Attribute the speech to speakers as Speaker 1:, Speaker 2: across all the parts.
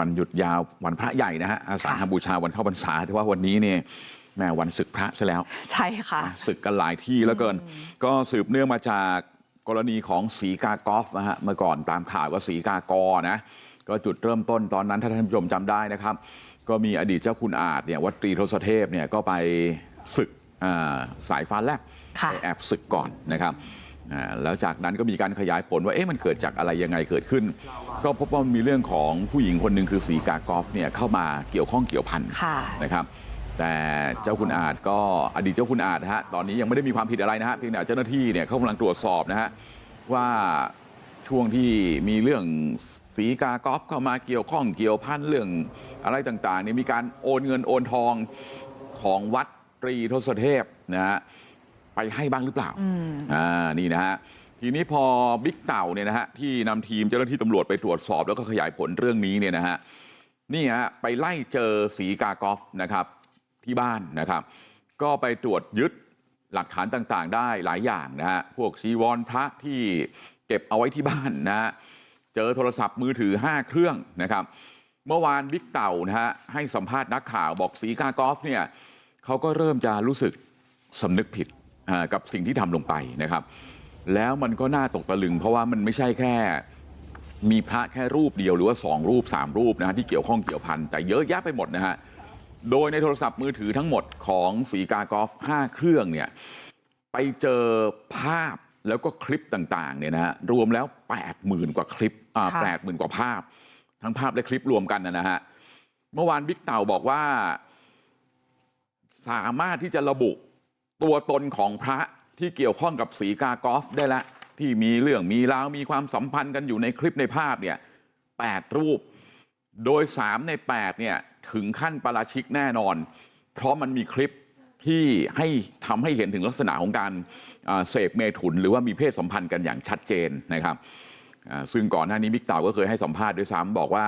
Speaker 1: วันหยุดยาววันพระใหญ่นะฮะอาสาฬหบูชาวันเข้าพรรษาแต่ว่าวันนี้เนี่ยแม่วันศึกพระซะแล้ว
Speaker 2: ใช่ค่ะ
Speaker 1: ศึกกันหลายที่แล้วเกิน ก็สืบเนื่องมาจากกรณีของสีกากอฟนะฮะเมื่อก่อนตามข่าวก็สีกากอนะก็จุดเริ่มต้นตอนนั้นถ้าท่านผู้ชมจำได้นะครับ ก็มีอดีตเจ้าคุณอาจเนี่ยวัดตรีทศเทพเนี่ยก็ไปศึกอ่าสายฟ้าแลบ
Speaker 2: ค่ะ
Speaker 1: ไปแอบศึกก่อนนะครับอ่า แล้วจากนั้นก็มีการขยายผลว่าเอ๊ะมันเกิดจากอะไรยังไงเกิดขึ้น ก็พบว่ามันมีเรื่องของผู้หญิงคนหนึ่งคือสีกากอฟเนี่ยเข้ามาเกี่ยวข้องเกี่ยวพัน
Speaker 2: ค่ะ
Speaker 1: นะครับแต่เจ้าคุณอาจก็อดีตเจ้าคุณอาจนะฮะตอนนี้ยังไม่ได้มีความผิดอะไรนะฮะเพียงแต่เจ้าหน้าที่เนี่ยเขากำลังตรวจสอบนะฮะว่าช่วงที่มีเรื่องสีกากอฟเข้ามาเกี่ยวข้องเกี่ยวพันเรื่องอะไรต่างๆเนี่ยมีการโอนเงินโอนทองของวัดตรีทศเทพนะฮะ ไปให้บ้างหรือเปล่าอ่านี่นะฮะทีนี้พอบิ๊กเต่าเนี่ยนะฮะที่นำทีมเจ้าหน้าที่ตำรวจไปตรวจสอบแล้วก็ขยายผลเรื่องนี้เนี่ยนะฮะนี่ฮะไปไล่เจอสีกากอฟนะครับที่บ้านนะครับ ก็ไปตรวจยึดหลักฐานต่างๆ ได้หลายอย่างนะฮะพวกชีวรพระที่เก็บเอาไว้ที่บ้านนะฮะเจอโทรศัพท์มือถือ 5 เครื่องนะครับ เมื่อวานบิ๊กเต่านะฮะให้สัมภาษณ์นักข่าวบอกสีกากอฟเนี่ยเขาก็เริ่มจะรู้สึกสำนึกผิดอ่า กับสิ่งที่ทำลงไปนะครับ แล้วมันก็น่าตกตะลึง เพราะว่ามันไม่ใช่แค่มีพระแค่รูปเดียวหรือว่าสองรูปสามรูปนะฮะที่เกี่ยวข้องเกี่ยวพันแต่เยอะแยะไปหมดนะฮะโดยในโทรศัพท์มือถือทั้งหมดของสีกากอล์ฟ5เครื่องเนี่ยไปเจอภาพแล้วก็คลิปต่างๆเนี่ยนะฮะรวมแล้ว 80,000 กว่าคลิปอ่า
Speaker 2: ค่ะ
Speaker 1: แปดหมื่นกว่าภาพ ทั้งภาพและคลิปรวมกันนะนะฮะเมื่อวานบิ๊กเต่าบอกว่า สามารถที่จะระบุ ตัวตนของพระที่เกี่ยวข้องกับสีกากอล์ฟได้แล้วที่มีเรื่องมีราวมีความสัมพันธ์กันอยู่ในคลิปในภาพเนี่ยแปดรูปโดยสามในแปดเนี่ยถึงขั้นปราชิกแน่นอน เพราะมันมีคลิปที่ให้ทำให้เห็นถึงลักษณะของการเสพเมถุนหรือว่ามีเพศสัมพันธ์กันอย่างชัดเจนนะครับซึ่งก่อนหน้านี้บิ๊กเต่าก็เคยให้สัมภาษณ์ด้วยซ้ำบอกว่า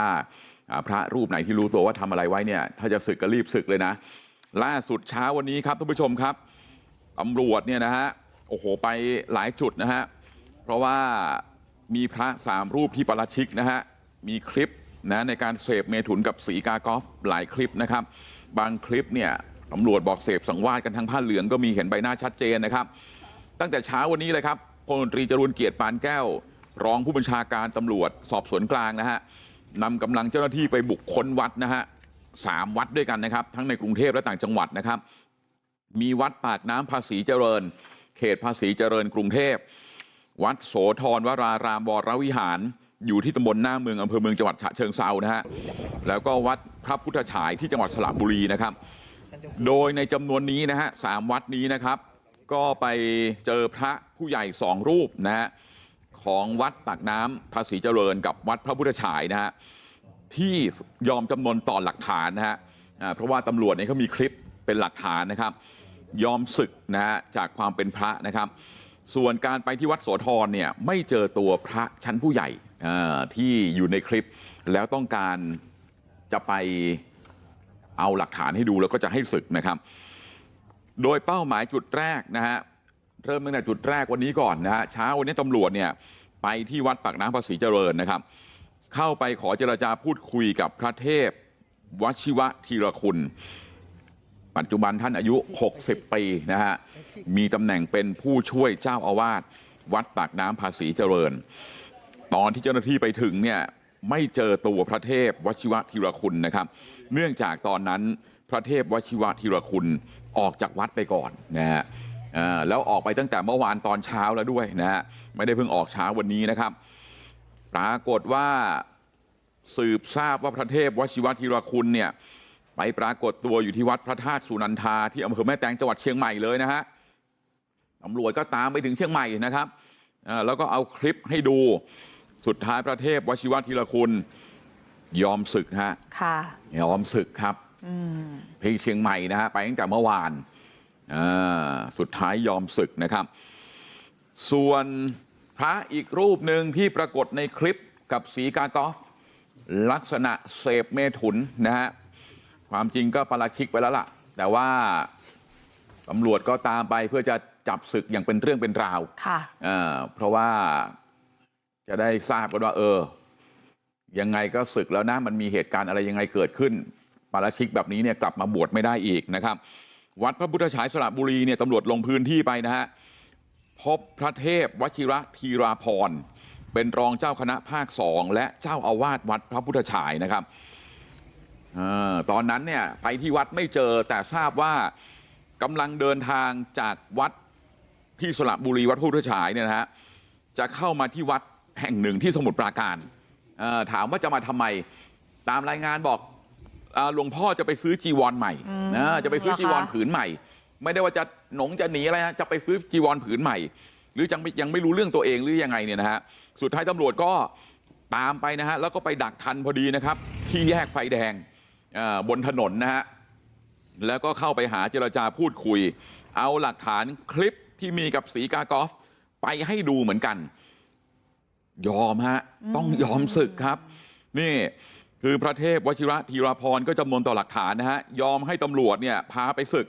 Speaker 1: อ่าพระรูปไหนที่รู้ตัวว่าทำอะไรไว้เนี่ยถ้าจะศึกก็รีบศึกเลยนะ ล่าสุดเช้าวันนี้ครับท่านผู้ชมครับ ตำรวจเนี่ยนะฮะโอ้โหไปหลายจุดนะฮะเพราะว่ามีพระสามรูปที่ปาราชิกนะฮะมีคลิปนะในการเสพเมถุนกับสีกากอฟหลายคลิปนะครับบางคลิปเนี่ยตำรวจบอกเสพสังวาสกันทั้งผ้าเหลืองก็มีเห็นใบหน้าชัดเจนนะครับตั้งแต่เช้าวันนี้เลยครับพลตรีจรูนเกียรติปานแก้ว รองผู้บัญชาการตำรวจสอบสวนกลางนะฮะนำกำลังเจ้าหน้าที่ไปบุกคคลวัดนะฮะสามวัดด้วยกันนะครับทั้งในกรุงเทพและต่างจังหวัดนะครับ มีวัดปากน้ำภาษีเจริญเขตภาษีเจริญกรุงเทพวัดโสธรวรารามวรวิหารอยู่ที่ตำบลหน้าเมืองอำเภอเมืองจังหวัดฉะเชิงเซานะฮะแล้วก็วัดพระพุทธฉายที่จังหวัดสระบุรีนะครับโดยในจำนวนนี้นะฮะสามวัดนี้นะครับ ก็ไปเจอพระผู้ใหญ่สองรูปนะฮะของวัดปากน้ำภาษีเจริญกับวัดพระพุทธฉายนะฮะที่ยอมจำนนต่อหลักฐานนะฮะเพราะว่าตำรวจเนี่ยเขามีคลิปเป็นหลักฐานนะครับ ศึกนะฮะจากความเป็นพระนะครับส่วนการไปที่วัดโสธรเนี่ยไม่เจอตัวพระชั้นผู้ใหญ่ที่อยู่ในคลิปแล้วต้องการจะไปเอาหลักฐานให้ดูแล้วก็จะให้ศึกนะครับ โดยเป้าหมายจุดแรกนะฮะเริ่มตั้งแต่จุดแรกวันนี้ก่อนนะฮะเช้าวันนี้ตำรวจเนี่ยไปที่วัดปากน้ำภาษีเจริญนะครับ เข้าไปขอเจรจาพูดคุยกับพระเทพวชิวะธีรคุณ ปัจจุบันท่านอายุ60ปีนะฮะมีตำแหน่งเป็นผู้ช่วยเจ้าอาวาสวัดปากน้ำภาษีเจริญ ตอนที่เจ้าหน้าที่ไปถึงเนี่ยไม่เจอตัวพระเทพวชิวะธีรคุณนะครับ เนื่องจากตอนนั้นพระเทพวชิวะธีรคุณออกจากวัดไปก่อนนะฮะแล้วออกไปตั้งแต่เมื่อวานตอนเช้าแล้วด้วยนะฮะไม่ได้เพิ่งออกเช้าวันนี้นะครับปรากฏว่าสืบทราบว่าพระเทพวชิวะธีรคุณเนี่ย ปปรากฏตัวอยู่ที่วัดพระธาตุสุนันทาที่อำเภอแม่แตงจังหวัดเชียงใหม่เลยนะฮะตำรวจก็ตามไปถึงเชียงใหม่นะครับอ่าแล้วก็เอาคลิปให้ดูสุดท้ายพระเทพวชิวะธีรคุณยอมศึกฮะ
Speaker 2: ค่ะ
Speaker 1: ยอมศึกครับที่เชียงใหม่นะฮะไปตั้งแต่เมื่อวานอ่าสุดท้ายยอมศึกนะครับ ส่วนพระอีกรูปหนึ่งที่ปรากฏในคลิปกับสีกากอฟลักษณะเสพเมถุนนะฮะ ความจริงก็ปาราชิกไปแล้วล่ะแต่ว่าตำรวจก็ตามไปเพื่อจะจับศึกอย่างเป็นเรื่องเป็นราว
Speaker 2: ค่ะ
Speaker 1: อ่าเพราะว่าจะได้ทราบกันว่าเออยังไงก็ศึกแล้วนะมันมีเหตุการณ์อะไรยังไงเกิดขึ้นปาราชิกแบบนี้เนี่ยกลับมาบวชไม่ได้อีกนะครับ วัดพระพุทธฉายสระบุรีเนี่ยตำรวจลงพื้นที่ไปนะฮะพบพระเทพวชิระธีราพรเป็นรองเจ้าคณะภาคสองและเจ้าอาวาสวัดพระพุทธฉายนะครับ อาตอนนั้นเนี่ยไปที่วัดไม่เจอแต่ทราบว่ากำลังเดินทางจากวัดที่สระบุรีวัดพระพุทธฉายเนี่ยนะฮะจะเข้ามาที่วัดแห่งหนึ่งที่สมุทรปราการถามว่าจะมาทำไมตามรายงานบอกหลวงพ่อจะไปซื้อจีวรใหม่จะไปซื้อจีวร
Speaker 2: เหรอคะ
Speaker 1: ผืนใหม่ ไม่ได้ว่าจะหนงจะหนีอะไรฮะจะไปซื้อจีวรผืนใหม่ หรือยังไม่ยังไม่รู้เรื่องตัวเองหรือยังไงเนี่ยนะฮะสุดท้ายตำรวจก็ตามไปนะฮะแล้วก็ไปดักทันพอดีนะครับ ที่แยกไฟแดง บนถนนนะฮะแล้วก็เข้าไปหาเจรจาพูดคุยเอาหลักฐานคลิปที่มีกับสีกากอฟไปให้ดูเหมือนกัน ยอมฮะต้องยอมศึกครับ นี่คือพระเทพวชิระธีราพรก็จำนวนต่อหลักฐานนะฮะยอมให้ตำรวจเนี่ยพาไปศึก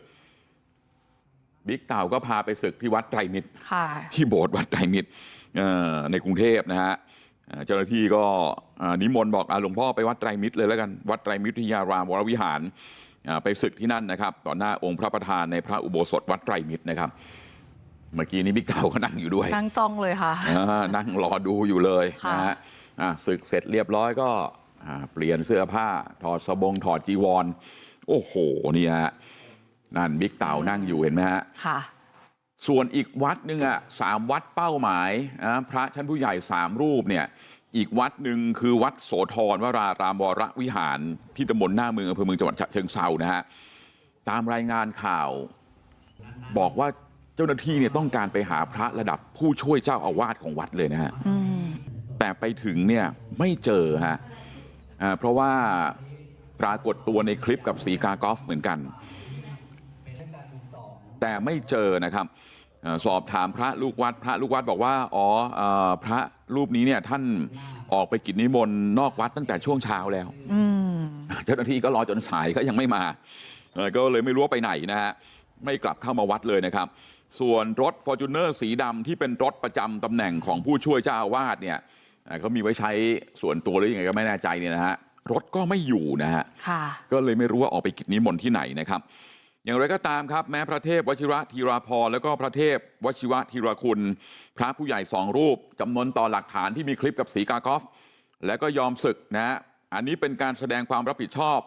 Speaker 1: บิ๊กเต่าก็พาไปศึกที่วัดไตรมิตร
Speaker 2: ค่ะ
Speaker 1: ที่โบสถ์วัดไตรมิตรเอ่อในกรุงเทพนะฮะ เอ่อเจ้าหน้าที่ก็อ่านิมนต์บอกอาหลวงพ่อไปวัดไตรมิตรเลยแล้วกันวัดไตรมิตรวิทยารามวรวิหารอ่าไปศึกที่นั่นนะครับต่อหน้าองค์พระประธานในพระอุโบสถวัดไตรมิตรนะครับ เมื่อกี้นี้บิ๊กเต่าก็นั่งอยู่ด้วย
Speaker 2: นั่งจ้องเลยค่ะ
Speaker 1: อ่านั่งรอดูอยู่เลย
Speaker 2: ค่ะ
Speaker 1: นะฮะอะศึกเสร็จเรียบร้อยก็อ่าเปลี่ยนเสื้อผ้าถอดสบงถอดจีวร โอ้โหเนี่ยฮะนั่นบิ๊กเต่านั่งอยู่เห็นไหมฮะ
Speaker 2: ค่ะ
Speaker 1: ส่วนอีกวัดหนึ่งอะสามวัดเป้าหมายนะพระชั้นผู้ใหญ่สามรูปเนี่ยอีกวัดหนึ่งคือวัดโสธรวรารามวรวิหารที่ตำบลหน้าเมืองอำเภอเมืองจังหวัดฉะเชิงเซานะฮะตามรายงานข่าวบอกว่าเจ้าหน้าที่เนี่ยต้องการไปหาพระระดับผู้ช่วยเจ้าอาวาสของวัดเลยนะฮะแต่ไปถึงเนี่ยไม่เจอฮะอ่าเพราะว่าปรากฏตัวในคลิปกับสีกากอฟเหมือนกัน แต่ไม่เจอนะครับ สอบถามพระลูกวัดพระลูกวัดบอกว่าอ๋อเอ่อพระรูปนี้เนี่ยท่านออกไปกิจนิมนต์นอกวัดตั้งแต่ช่วงเช้าแล้ว
Speaker 2: อืม
Speaker 1: เจ้าหน้าที่ก็รอจนสายก็ยังไม่มาเอ่อก็เลยไม่รู้ว่าไปไหนนะฮะไม่กลับเข้ามาวัดเลยนะครับ ส่วนรถ f o r t u n e r สีดำที่เป็นรถประจำตำแหน่งของผู้ช่วยเจ้าอาวาสเนี่ยเอ่อเขามีไว้ใช้ส่วนตัวหรือยังไงก็ไม่แน่ใจเนี่ยนะฮะรถก็ไม่อยู่นะฮะ
Speaker 2: ค่ะ
Speaker 1: ก็เลยไม่รู้ว่าออกไปกิจนิมนต์ที่ไหนนะครับ อย่างไรก็ตามครับแม้พระเทพวชิระธีราพรแล้วก็พระเทพวชิระธีรคุณพระผู้ใหญ่สองรูปจำนวนต่อหลักฐานที่มีคลิปกับสีกากอฟแล้วก็ยอมศึกนะฮะอันนี้เป็นการแสดงความรับผิดชอบ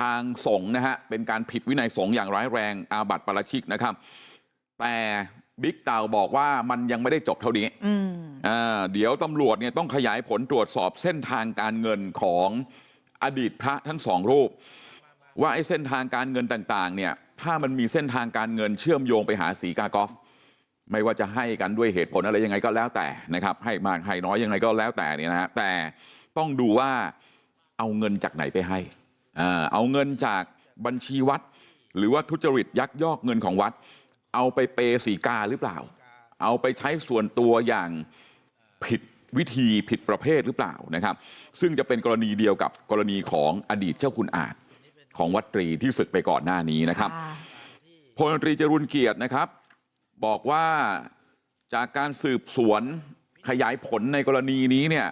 Speaker 1: ทางสงฆ์นะฮะเป็นการผิดวินัยสงฆ์อย่างร้ายแรงอาบัติปราชิกนะครับ แต่บิ๊กเต่าบอกว่ามันยังไม่ได้จบเท่านี้
Speaker 2: อ่า
Speaker 1: เดี๋ยวตำรวจเนี่ยต้องขยายผลตรวจสอบเส้นทางการเงินของอดีตพระทั้งสองรูป ว่าไอ้เส้นทางการเงินต่าง ๆ เนี่ย ถ้ามันมีเส้นทางการเงินเชื่อมโยงไปหาสีกากอฟไม่ว่าจะให้กันด้วยเหตุผลอะไรยังไงก็แล้วแต่นะครับให้มากให้น้อยยังไงก็แล้วแต่เนี่ยนะฮะแต่ต้องดูว่าเอาเงินจากไหนไปให้อเอาเงินจากบัญชีวัด หรือว่าทุจริตยักยอกเงินของวัด เอาไปเปย์สีกาหรือเปล่า เอาไปใช้ส่วนตัวอย่างผิดวิธีผิดประเภทหรือเปล่านะครับ ซึ่งจะเป็นกรณีเดียวกับกรณีของอดีตเจ้าคุณอาจ ของวัดตรีที่ศึกไปก่อนหน้านี้นะครับ
Speaker 2: ค่ะ
Speaker 1: พลตรีจรุนเกียรตินะครับบอกว่าจากการสืบสวนขยายผลในกรณีนี้เนี่ย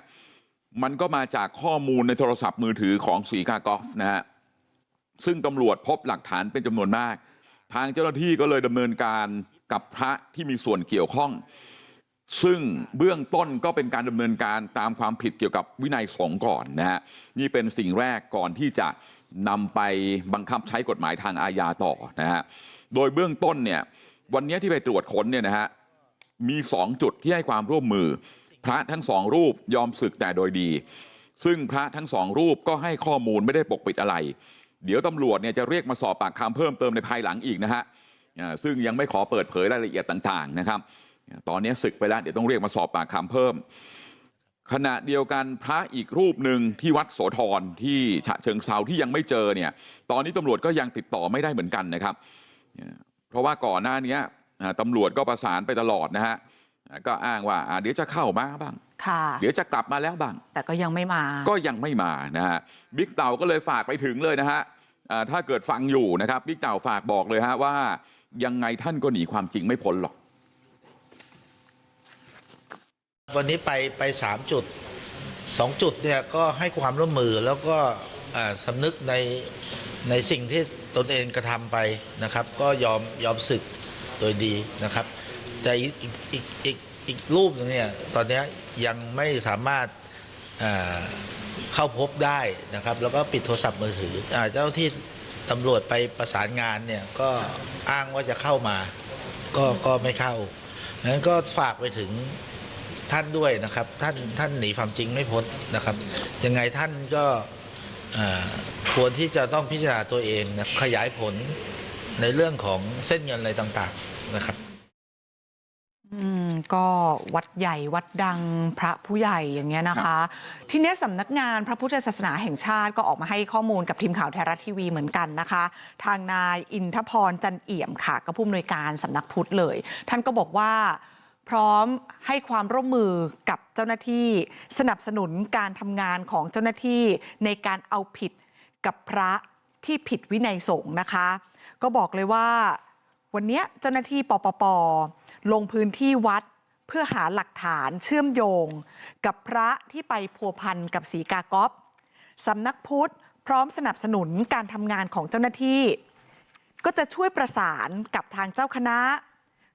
Speaker 1: มันก็มาจากข้อมูลในโทรศัพท์มือถือของสีกากอฟนะฮะซึ่งตำรวจพบหลักฐานเป็นจำนวนมาก ทางเจ้าหน้าที่ก็เลยดำเนินการกับพระที่มีส่วนเกี่ยวข้อง ซึ่งเบื้องต้นก็เป็นการดำเนินการตามความผิดเกี่ยวกับวินัยสงฆ์ก่อนนะฮะนี่เป็นสิ่งแรกก่อนที่จะ นำไปบังคับใช้กฎหมายทางอาญาต่อนะฮะโดยเบื้องต้นเนี่ยวันนี้ที่ไปตรวจค้นเนี่ยนะฮะมีสองจุดที่ให้ความร่วมมือพระทั้งสองรูปยอมศึกแต่โดยดี ซึ่งพระทั้งสองรูปก็ให้ข้อมูลไม่ได้ปกปิดอะไร เดี๋ยวตำรวจเนี่ยจะเรียกมาสอบปากคำเพิ่มเติมในภายหลังอีกนะฮะซึ่งยังไม่ขอเปิดเผยรายละเอียดต่างๆนะครับ ตอนนี้ศึกไปแล้วเดี๋ยวต้องเรียกมาสอบปากคำเพิ่ม ขณะเดียวกันพระอีกรูปหนึ่งที่วัดโสธรที่ฉะเชิงเซาที่ยังไม่เจอเนี่ยตอนนี้ตำรวจก็ยังติดต่อไม่ได้เหมือนกันนะครับเพราะว่าก่อนหน้านี้อ่าตำรวจก็ประสานไปตลอดนะฮะอ่าก็อ้างว่าอ่าเดี๋ยวจะเข้ามาบ้าง
Speaker 2: ค่ะ
Speaker 1: เดี๋ยวจะกลับมาแล้วบ้าง
Speaker 2: แต่ก็ยังไม่มา
Speaker 1: ก็ยังไม่มานะฮะบิ๊กเต่าก็เลยฝากไปถึงเลยนะฮะอ่าถ้าเกิดฟังอยู่นะครับบิ๊กเต่าฝากบอกเลยฮะว่ายังไงท่านก็หนีความจริงไม่พ้นหรอก
Speaker 3: วันนี้ไปไปสามจุด
Speaker 2: สองจุดเนี่ยก็ให้ความร่วมมือแล้วก็สำนึกในในสิ่งที่ตนเองกระทำไปนะครับ ก็ยอมยอมสึกโดยดีนะครับ แต่อีกอีกอีกอีกรูปหนึงเนี่ยตอนนี้ยังไม่สามารถเข้าพบได้นะครับ แล้วก็ปิดโทรศัพท์มือถืออเจ้าที่ตำรวจไปประสานงานเนี่ยก็อ้างว่าจะเข้ามา ก็ก็ไม่เข้างั้นก็ฝากไปถึง ท่านด้วยนะครับท่านท่านหนีความจริงไม่พ้นนะครับยังไงท่านก็อ่าควรที่จะต้องพิจารณาตัวเองนะขยายผลในเรื่องของเส้นเงินอะไรต่างๆนะครับ
Speaker 3: อืมก็วัดใหญ่วัดดังพระผู้ใหญ่อย่างเงี้ยนะคะ ทีเนี้ยสำนักงานพระพุทธศาสนาแห่งชาติก็ออกมาให้ข้อมูลกับทีมข่าวไทยรัฐทีวีเหมือนกันนะคะ ทางนายอินทพรจันเอี่ยมค่ะก็ผู้อำนวยการสำนักพุทธเลย ท่านก็บอกว่า พร้อมให้ความร่วมมือกับเจ้าหน้าที่ สนับสนุนการทำงานของเจ้าหน้าที่ในการเอาผิดกับพระที่ผิดวินัยสงฆ์นะคะ ก็บอกเลยว่า วันนี้เจ้าหน้าที่ปปป ลงพื้นที่วัดเพื่อหาหลักฐานเชื่อมโยง กับพระที่ไปพัวพันกับสีกากอฟสำนักพุทธพร้อมสนับสนุนการทำงานของเจ้าหน้าที่ ก็จะช่วยประสานกับทางเจ้าคณะ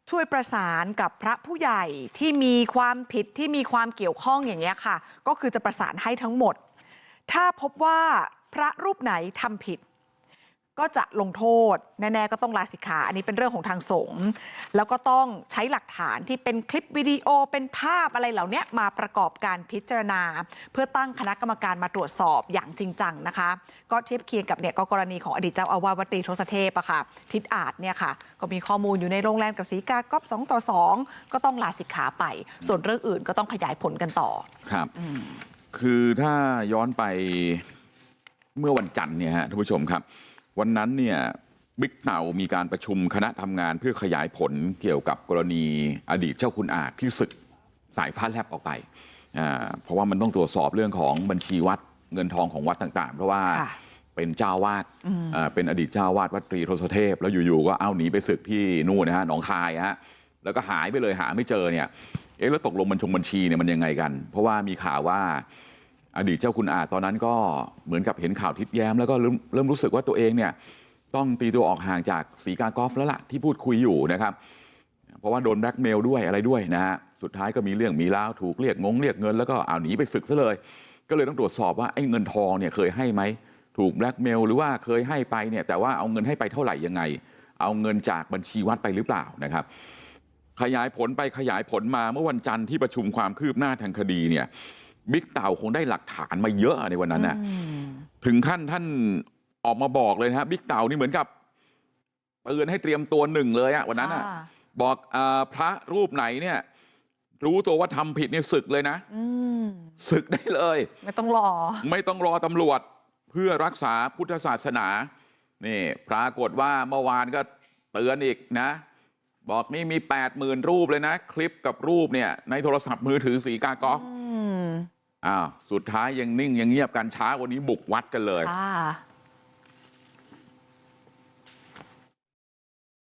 Speaker 3: ช่วยประสานกับพระผู้ใหญ่ที่มีความผิดที่มีความเกี่ยวข้องอย่างเงี้ยค่ะ ก็คือจะประสานให้ทั้งหมด ถ้าพบว่าพระรูปไหนทำผิด ก็จะลงโทษแน่ๆก็ต้องลาสิกขาอันนี้เป็นเรื่องของทางสงฆ์แล้วก็ต้องใช้หลักฐานที่เป็นคลิปวิดีโอเป็นภาพอะไรเหล่านี้มาประกอบการพิจารณา เพื่อตั้งคณะกรรมการมาตรวจสอบอย่างจริงจังนะคะ ก็เทียบเคียงกับเนี่ยก็กรณีของอดีตเจ้าอาวาสวัดตรีทศเทพอะค่ะทิศอาจเนี่ยค่ะ ก็มีข้อมูลอยู่ในโรงแรมกับสีกากอบสองต่อสองก็ต้องลาสิกขาไป ส่วนเรื่องอื่นก็ต้องขยายผลกันต่อ
Speaker 1: ครับคือถ้าย้อนไปเมื่อวันจันทร์เนี่ยฮะท่านผู้ชมครับ วันนั้นเนี่ยบิ๊กเต่ามีการประชุมคณะทำงานเพื่อขยายผลเกี่ยวกับกรณีอดีตเจ้าคุณอาจที่ศึกสายฟ้าแลบออกไปอ่าเพราะว่ามันต้องตรวจสอบเรื่องของบัญชีวัดเงินทองของวัดต่างๆ เพราะว่า
Speaker 3: ค่ะ
Speaker 1: เป็นเจ้าวาดอ่าเป็นอดีตเจ้าวาดวัดตรีทศเทพ แล้วอยู่ๆก็เอาหนีไปศึกที่นู่นนะฮะหนองคายฮะแล้วก็หายไปเลยหาไม่เจอเนี่ยเอ๊ะแล้วตกลงบัญชงบัญชีเนี่ยมันยังไงกัน เพราะว่ามีข่าวว่า อดีตเจ้าคุณอาตอนนั้นก็เหมือนกับเห็นข่าวทิศแย้มแล้วก็เริ่มเริ่มรู้สึกว่าตัวเองเนี่ยต้องตีตัวออกห่างจากสีกากอล์ฟแล้วล่ะที่พูดคุยอยู่นะครับเพราะว่าโดนแบล็กเมลด้วยอะไรด้วยนะฮะสุดท้ายก็มีเรื่องมีราวถูกเรียกงงเรียกเงินแล้วก็เอาหนีไปศึกซะเลย ก็เลยต้องตรวจสอบว่าไอ้เงินทองเนี่ยเคยให้ไหมถูกแบล็กเมลหรือว่าเคยให้ไปเนี่ยแต่ว่าเอาเงินให้ไปเท่าไหร่ยังไง เอาเงินจากบัญชีวัดไปหรือเปล่านะครับ ขยายผลไปขยายผลมาเมื่อวันจันทร์ที่ประชุมความคืบหน้าทางคดีเนี่ย เต่าคงได้หลักฐานมาเยอะในวันนั้นน่ะถึงขั้นท่านออกมาบอกเลยนะฮะบิ๊กเต่านี่เหมือนกับเตือนให้เตรียมตัวหนึ่งเลยอะวันนั้นอะ
Speaker 3: ค่ะ
Speaker 1: บอกอาพระรูปไหนเนี่ยรู้ตัวว่าทำผิดเนี่ยศึกเลยนะ
Speaker 3: อืม
Speaker 1: ศึกได้เลย
Speaker 3: ไม่ต้องรอ
Speaker 1: ไม่ต้องรอตำรวจเพื่อรักษาพุทธศาสนานี่ปรากฏว่าเมื่อวานก็เตือนอีกนะ บอกนี่มีแปดหมื่นรูปเลยนะ คลิปกับรูปเนี่ยในโทรศัพท์มือถือสีกากอฟ
Speaker 3: อืม
Speaker 1: อ้าวสุดท้ายยังนิ่งยังเงียบกันช้ากว่านี้บุกวัดกันเลย
Speaker 3: ค่ะ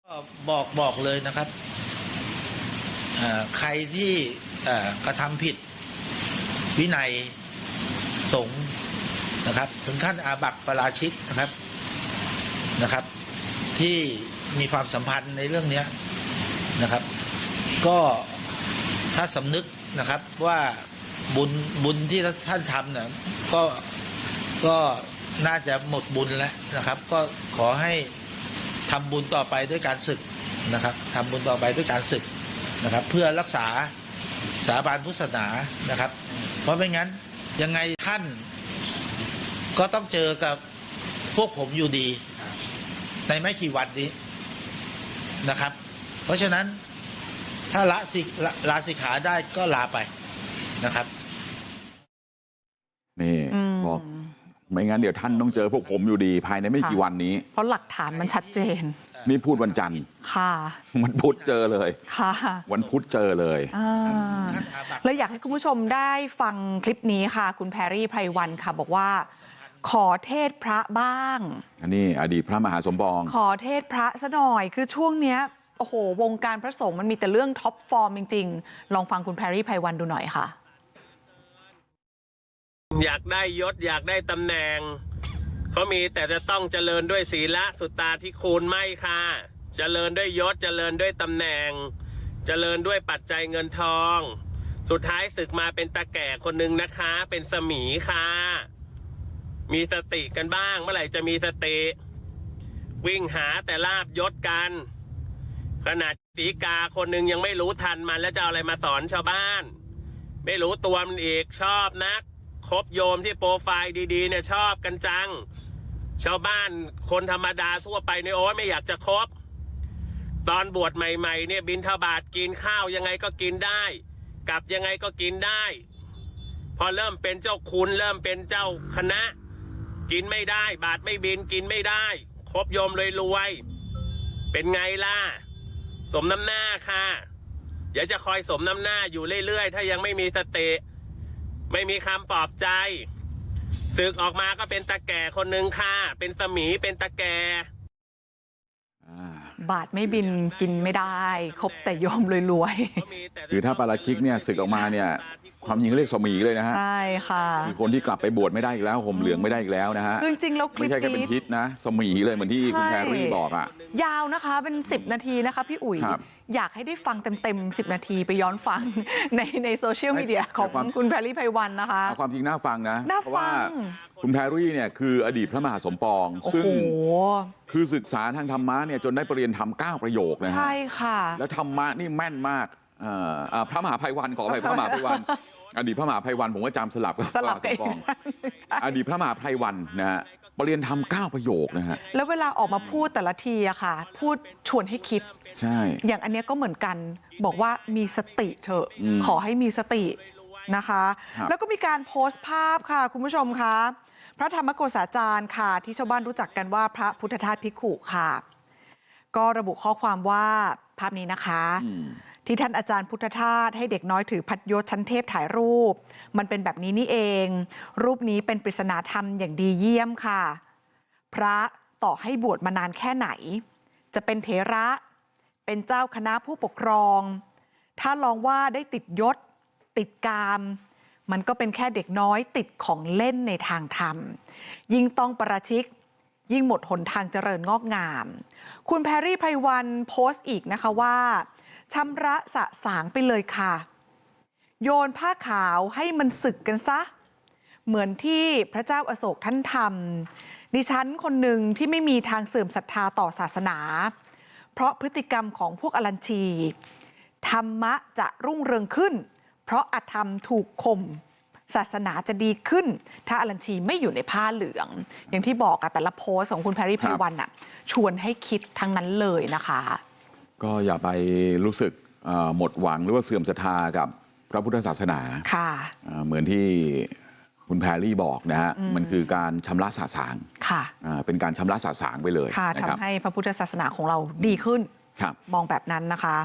Speaker 2: ก็บอกบอกเลยนะครับเอ่อใครที่เอ่อกระทำผิดวินัยสงฆ์นะครับ ถึงขั้นอาบัติปาราชิกนะครับนะครับ ที่มีความสัมพันธ์ในเรื่องเนี้ยนะครับ ก็ถ้าสำนึกนะครับว่า บุญบุญที่ท่านทำเนี่ยก็ก็น่าจะหมดบุญแล้วนะครับ ก็ขอให้ทำบุญต่อไปด้วยการศึกนะครับทำบุญต่อไปด้วยการศึกนะครับ เพื่อรักษาสถาบันพุทธศาสนานะครับ เพราะไม่งั้นยังไงท่าน ก็ต้องเจอกับพวกผมอยู่ดี ในไม่กี่วันนี้นะครับ เพราะฉะนั้นถ้าละสิละลาสิกขาได้ก็ลาไปนะครับ
Speaker 1: นี่
Speaker 3: อืม
Speaker 1: บอกไม่งั้นเดี๋ยวท่านต้องเจอพวกผมอยู่ดีภายในไม่กี่
Speaker 3: ค่ะ
Speaker 1: วันนี้
Speaker 3: เพราะหลักฐานมันชัดเจน
Speaker 1: นี่พูดวันจันทร์
Speaker 3: ค่ะ
Speaker 1: วันพุธเจอเลย
Speaker 3: ค่ะ
Speaker 1: วันพุธเจอเลย
Speaker 3: อ่าเลยอยากให้คุณผู้ชมได้ฟังคลิปนี้ค่ะ คุณแพรรี่ไพรวันค่ะ บอกว่า ขอเทศพระบ้าง
Speaker 1: อันนี้อดีตพระมหาสมปอง
Speaker 3: ขอเทศพระซะหน่อยคือช่วงเนี้ยโอ้โห วงการพระสงฆ์มันมีแต่เรื่องท็อปฟอร์มจริง ๆ ลองฟังคุณแพรรี่ไพรวันดูหน่อยค่ะ
Speaker 4: อยากได้ยศอยากได้ตำแหน่งเขามีแต่จะต้องเจริญด้วยศีละสุตตาที่คูณไม่ค่ะ เจริญด้วยยศเจริญด้วยตำแหน่ง เจริญด้วยปัจจัยเงินทอง สุดท้ายศึกมาเป็นตาแก่คนหนึ่งนะคะ เป็นสมีค่ะ มีสติกันบ้าง เมื่อไหร่จะมีสติ วิ่งหาแต่ลาบยศกัน ขนาดตีกาคนหนึ่งยังไม่รู้ทันมันแล้วจะเอาอะไรมาสอนชาวบ้าน ไม่รู้ตัวมันอีกชอบนัก คบโยมที่โปรไฟล์ดีๆเนี่ยชอบกันจัง ชาวบ้านคนธรรมดาทั่วไปเนี่ยโอ้ยไม่อยากจะคบ ตอนบวชใหม่ๆเนี่ยบินทบาทกินข้าวยังไงก็กินได้ กลับยังไงก็กินได้ พอเริ่มเป็นเจ้าคุณเริ่มเป็นเจ้าคณะ กินไม่ได้ บาทไม่บินกินไม่ได้คบโยมเลยรวย เป็นไงล่ะ สมน้ำหน้าค่ะเดี๋ยวจะคอยสมน้ำหน้าอยู่เรื่อยๆ ถ้ายังไม่มีสติ ไม่มีคำปลอบใจศึกออกมาก็เป็นตาแก่คนหนึ่งค่ะ เป็นสมีเป็นตาแก่
Speaker 1: อ่า
Speaker 3: บาทไม่บินกินไม่ได้คบแต่โยมรวย
Speaker 1: คือถ้าปาราชิกเนี่ยศึกออกมาเนี่ย ความจริงเขาเรียกสมีเลยนะ
Speaker 3: ๆ
Speaker 1: ฮะ
Speaker 3: ใช่ค่ะ
Speaker 1: คือคนที่กลับไปบวชไม่ได้อีกแล้วห่มเหลืองไม่ได้อีกแล้วนะฮะ
Speaker 3: คือจริงๆแล้วคลิ
Speaker 1: ไม่
Speaker 3: ป
Speaker 1: ใช่แค่เป็น
Speaker 3: นี้
Speaker 1: พิษนะ สมีเลยเหมือนที่คุณ
Speaker 3: ใช่
Speaker 1: แพรรี่บอกอะ
Speaker 3: ยาวนะคะ เป็น 10 นาทีนะคะ พี่อุ๋ย
Speaker 1: ครับ
Speaker 3: อยากให้ได้ฟังเต็มๆ10 นาทีไปย้อนฟังในในโซเชียลมีเดีย
Speaker 1: แต่
Speaker 3: ของ
Speaker 1: ความ
Speaker 3: คุณแพรรี่ไพวันนะคะ
Speaker 1: เอาความจริงน่าฟังนะ
Speaker 3: น่า
Speaker 1: เพราะว่า
Speaker 3: ฟัง
Speaker 1: คุณแพรรี่เนี่ยคืออดีตพระมหาสมปอง
Speaker 3: โอ้
Speaker 1: ซึ่ง
Speaker 3: โห
Speaker 1: คือศึกษาทางธรรมะเนี่ยจนได้ปรริญญาธรรมเก้าประโยคนะฮะ
Speaker 3: ใช่ค่ะ
Speaker 1: แล้วธรรมะนี่แม่นมากเอ่ออ่าพระมหาภัยวันขออภัยพระมหาภัยวันอดีตพระมหาภัยวันผมก็จำสลับกับ
Speaker 3: สลับ
Speaker 1: พระมหาสมปองอดีตพระมหาภัยวันนะฮะ ปรริญญาธรรมเก้าประโยคนะฮะ
Speaker 3: แล้วเวลาออกมาพูดแต่ละทีอะค่ะ พูดชวนให้คิด
Speaker 1: ใช่
Speaker 3: อย่างอันเนี้ยก็เหมือนกันบอกว่ามีสติเถอะ
Speaker 1: อืม
Speaker 3: ขอให้มีสตินะคะ
Speaker 1: ครับ
Speaker 3: แล้วก็มีการโพสต์ภาพค่ะ คุณผู้ชมคะพระธรรมโกษาจารย์ค่ะ ที่ชาวบ้านรู้จักกันว่าพระพุทธทาสภิกขุค่ะ ก็ระบุข้อความว่าภาพนี้นะคะ
Speaker 1: อืม
Speaker 3: ที่ท่านอาจารย์พุทธทาสให้เด็กน้อยถือพัดยศชั้นเทพถ่ายรูป มันเป็นแบบนี้นี่เอง รูปนี้เป็นปริศนาธรรมอย่างดีเยี่ยมค่ะ พระต่อให้บวชมานานแค่ไหน จะเป็นเถระ เป็นเจ้าคณะผู้ปกครอง ถ้าลองว่าได้ติดยศ ติดกาม มันก็เป็นแค่เด็กน้อยติดของเล่นในทางธรรม ยิ่งต้องประชิกยิ่งหมดหนทางเจริญงอกงาม คุณแพรรี่ไพรวันโพสต์อีกนะคะว่า ชำระสะสางไปเลยค่ะ โยนผ้าขาวให้มันสึกกันซะ เหมือนที่พระเจ้าอาโศกท่านทำดิฉันคนหนึ่งที่ไม่มีทางเสื่อมศรัทธาต่อศาสนา เพราะพฤติกรรมของพวกอลัญชี ธรรมะจะรุ่งเรืองขึ้น เพราะอธรรมถูกข่มศาสนาจะดีขึ้น ถ้าอลัญชีไม่อยู่ในผ้าเหลือง อย่างที่บอกอะแต่ละโพสของคุณแพรรี่ไพวันอะชวนให้คิดทั้งนั้นเลยนะคะ
Speaker 1: ก็อย่าไปรู้สึกเอ่อหมดหวังหรือว่าเสื่อมศรัทธากับพระพุทธศาสนา
Speaker 3: ค่ะ
Speaker 1: อ่าเหมือนที่คุณแพรรี่บอกนะฮะมันคือการชำระสาสาง
Speaker 3: ค่ะ
Speaker 1: อ่าเป็นการชำระสาสางไปเลย
Speaker 3: ค่ะ
Speaker 1: นะครับ
Speaker 3: ทำให้พระพุทธศาสนาของเราดีขึ้น
Speaker 1: ครับ
Speaker 3: มองแบบนั้นนะคะ